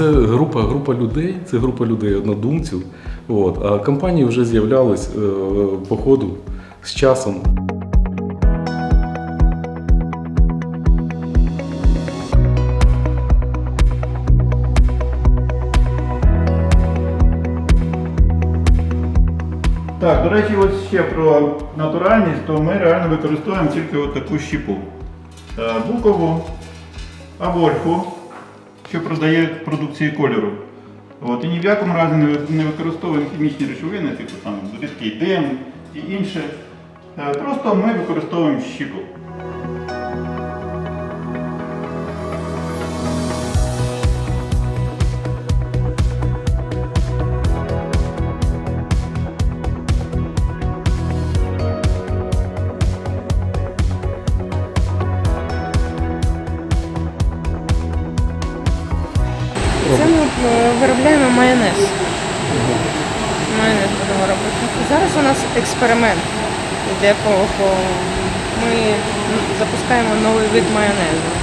це група, група людей, це група людей, однодумців. От, а компанії вже з'являлись е, по ходу з часом. Так, до речі, от ще про натуральність, то ми реально використовуємо тільки от таку щіпу. Е, Букову або ольху, що продає продукції кольору. От, і ні в якому разі не, використовуємо хімічні речовини, типу там рідкий дим і інше. Е, Просто ми використовуємо щіпу. Це ми е, виробляємо майонез. Майонез будемо робити. Зараз у нас експеримент, якого ми запускаємо новий вид майонезу.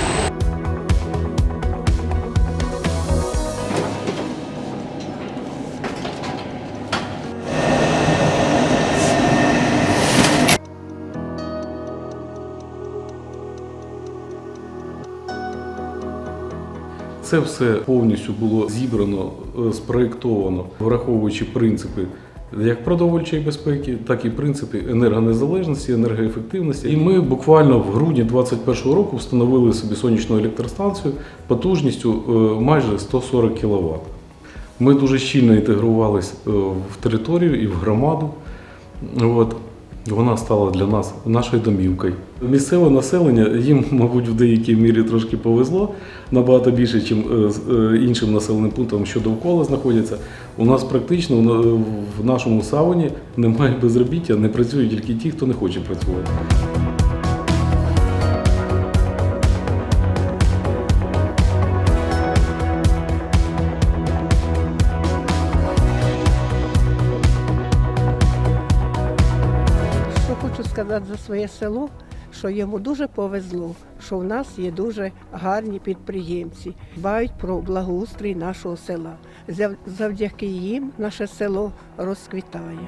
Це все повністю було зібрано, е, спроєктовано, враховуючи принципи як продовольчої безпеки, так і принципи енергонезалежності, енергоефективності. І ми буквально в грудні 2021 року встановили собі сонячну електростанцію потужністю е, майже 140 кВт. Ми дуже щільно інтегрувалися е, в територію і в громаду. От. Вона стала для нас нашою домівкою. Місцеве населення їм, мабуть, в деякій мірі трошки повезло набагато більше, ніж іншим населеним пунктам, що довкола знаходяться. У нас практично в нашому сауні немає безробіття, не працюють тільки ті, хто не хоче працювати. Сказати за своє село, що йому дуже повезло, що в нас є дуже гарні підприємці, дбають про благоустрій нашого села. Завдяки їм наше село розквітає.